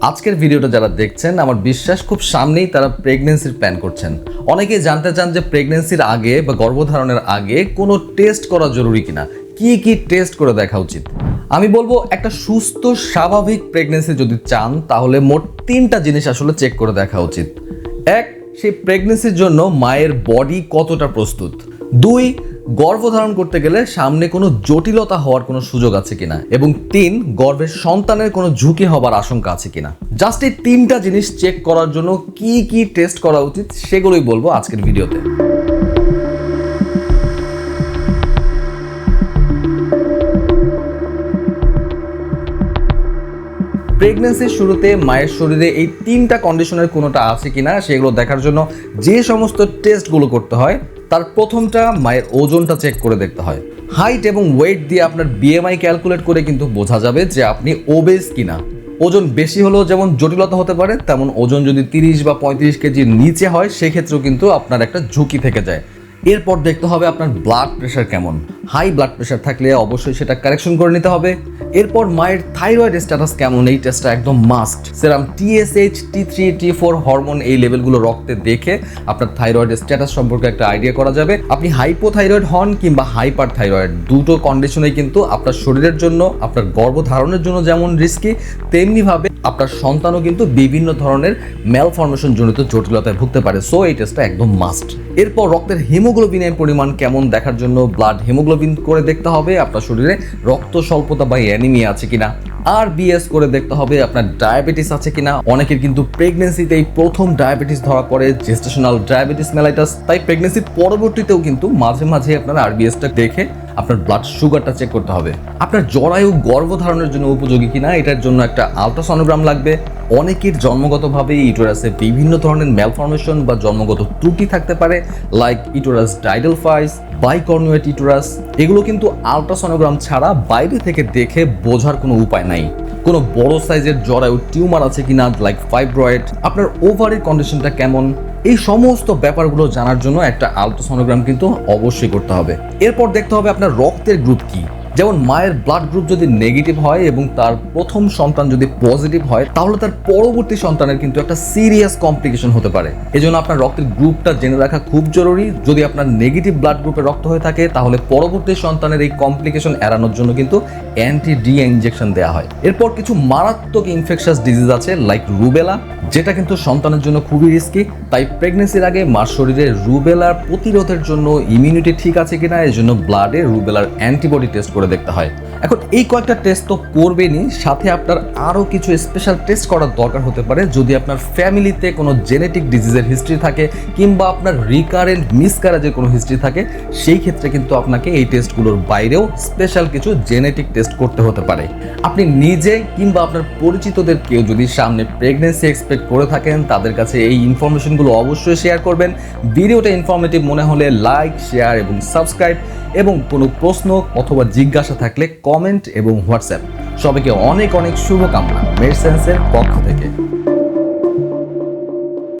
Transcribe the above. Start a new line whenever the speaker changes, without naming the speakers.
আজকের ভিডিওটা যারা দেখছেন, আমার বিশ্বাস খুব সামনেই তারা প্রেগনেন্সির প্ল্যান করছেন। অনেকেই জানতে চান যে প্রেগনেন্সির আগে বা গর্ভধারণের আগে কোনো টেস্ট করা জরুরি কিনা। কি কি টেস্ট করে দেখা উচিত? আমি বলব, একটা সুস্থ, স্বাভাবিক প্রেগনেন্সি যদি চান, তাহলে মোট তিনটা জিনিস আসলে চেক করে দেখা উচিত। এক, সেই প্রেগনেন্সির জন্য মায়ের বডি কতটা প্রস্তুত? দুই গর্ভধারণ করতে গেলে সামনে কোনো জটিলতা হওয়ার কোনো সুযোগ আছে কিনা? এবং তিন গর্ভের সন্তানের কোনো ঝুঁকি হবার আশঙ্কা আছে কিনা? জাস্ট এই তিনটা জিনিস চেক করার জন্য কি কি টেস্ট করা উচিত সেগুলোই বলব আজকের ভিডিওতে। প্রেগনেন্সির শুরুতে মায়ের শরীরে এই তিনটা কন্ডিশনের কোনোটা আছে কিনা সেগুলো দেখার জন্য যে সমস্ত টেস্টগুলো করতে হয় তার প্রথমটা মায়ের ওজনটা চেক করে দেখতে হয়। হাইট এবং ওয়েট দিয়ে আপনার বিএমআই ক্যালকুলেট করে কিন্তু বোঝা যাবে যে আপনি ওবেস কিনা। ওজন বেশি হলেও যেমন জটিলতা হতে পারে, তেমন ওজন যদি তিরিশ বা পঁয়ত্রিশ কেজির নিচে হয়, সেক্ষেত্রেও কিন্তু আপনার একটা ঝুঁকি থেকে যায়। এরপর দেখতে হবে আপনার ব্লাড প্রেশার কেমন। হাই ব্লাড প্রেশার থাকলে অবশ্যই সেটা কারেকশন করে নিতে হবে। এরপর মায়ের থাইরয়েড স্ট্যাটাস কেমন? এই টেস্টটা একদম must serum TSH T three T four hormone এই লেভেলগুলো রক্তে দেখে আপনার থাইরয়েড স্ট্যাটাস সম্পর্কে একটা আইডিয়া করা যাবে। আপনি হাইপোথাইরয়েড হন কিংবা হাইপার থাইরয়েড দুটো কন্ডিশনেই কিন্তু আপনার শরীরের জন্য, আপনার গর্ভধারণের জন্য যেমন রিস্কি তেমনিভাবে আপনার সন্তানও কিন্তু বিভিন্ন ধরনের ম্যালফরমেশন জনিত জটিলতায় ভুগতে পারে। সো এই টেস্টটা একদম মাস্ট এরপর রক্তের হিমোগ্লোবিনের পরিমাণ কেমন দেখার জন্য ব্লাড হিমোগ্লোবিন করে দেখতে হবে আপনার শরীরে রক্ত স্বল্পতা বা অ্যানিমিয়া আছে কিনা। আর বিএস করে দেখতে হবে আপনার ডায়াবেটিস আছে কিনা। অনেকের কিন্তু প্রেগনেন্সিতেই প্রথম ডায়াবেটিস ধরা পড়ে জেস্টেশনাল ডায়াবেটিস মেলাইটাস তাই প্রেগনেন্সির পরবর্তীতেও কিন্তু মাঝে মাঝে আপনার আরবিএসটা দেখে আপনার ব্লাড সুগারটা চেক করতে হবে। আপনার জরায়ু গর্ভধারণের জন্য উপযোগী কিনা, এটার জন্য একটা আলট্রাসনোগ্রাম লাগবে। অনেকের জন্মগতভাবে ইটোরাসে বিভিন্ন ধরনের ম্যালফরমেশন বা জন্মগত ত্রুটি থাকতে পারে লাইক ইটোরাস ডাইডাল ফাইস বাইকর্নুয়েট ইটোরাস এগুলো কিন্তু আলট্রাসনোগ্রাম ছাড়া বাইরে থেকে দেখে বোঝার কোনো উপায় নাই। কোনো বড় সাইজের জরায়ু টিউমার আছে কিনা লাইক ফাইব্রয়েড আপনার ওভারের কন্ডিশনটা কেমন এই সমস্ত ব্যাপারগুলো জানার জন্য একটা আলট্রাসনোগ্রাম কিন্তু অবশ্যই করতে হবে। এরপর দেখতে হবে আপনার রক্তের গ্রুপ কি। যেমন মায়ের ব্লাড গ্রুপ যদি নেগেটিভ হয় এবং তার প্রথম সন্তান যদি পজিটিভ হয়, তাহলে তার পরবর্তী সন্তানের কিন্তু একটা সিরিয়াস কমপ্লিকেশন হতে পারে। এজন্য আপনার রক্তের গ্রুপটা জেনে রাখা খুব জরুরি। যদি আপনার নেগেটিভ ব্লাড গ্রুপে রক্ত হয়ে থাকে, তাহলে পরবর্তী সন্তানের এই কমপ্লিকেশন এড়ানোর জন্য কিন্তু অ্যান্টি ডি ইঞ্জেকশন দেওয়া হয়। এরপর কিছু মারাত্মক ইনফেকশাস ডিজিজ আছে লাইক রুবেলা যেটা কিন্তু সন্তানের জন্য খুবই রিস্কি তাই প্রেগনেন্সির আগে মার শরীরে রুবেলার প্রতিরোধের জন্য ইমিউনিটি ঠিক আছে কিনা এই জন্য ব্লাডে রুবেলার অ্যান্টিবডি টেস্ট করে দেখতে হয়। এখন এই কয়েকটা টেস্ট তো করবেনই, সাথে আপনার আরও কিছু স্পেশাল টেস্ট করার দরকার হতে পারে, যদি আপনার ফ্যামিলিতে কোনো জেনেটিক ডিজিজের হিস্ট্রি থাকে, কিংবা আপনার রিকারেন্ট মিসক্যারেজের কোনো হিস্ট্রি থাকে, সেই ক্ষেত্রে কিন্তু আপনাকে এই টেস্টগুলোর বাইরেও স্পেশাল কিছু জেনেটিক টেস্ট করতে হতে পারে। আপনি নিজে কিংবা আপনার পরিচিতদের কেউ যদি সামনে প্রেগনেন্সি এক্সপেক্ট করে থাকেন, তাদের কাছে এই ইনফরমেশনগুলো অবশ্যই শেয়ার করবেন। ভিডিওটা ইনফরমেটিভ মনে হলে লাইক শেয়ার এবং সাবস্ক্রাইব এবং কোনো প্রশ্ন অথবা জিজ্ঞাসা থাকলে কমেন্ট এবং হোয়াটসঅ্যাপ সবাইকে অনেক অনেক শুভকামনা। মেডসেন্সের পক্ষ থেকে।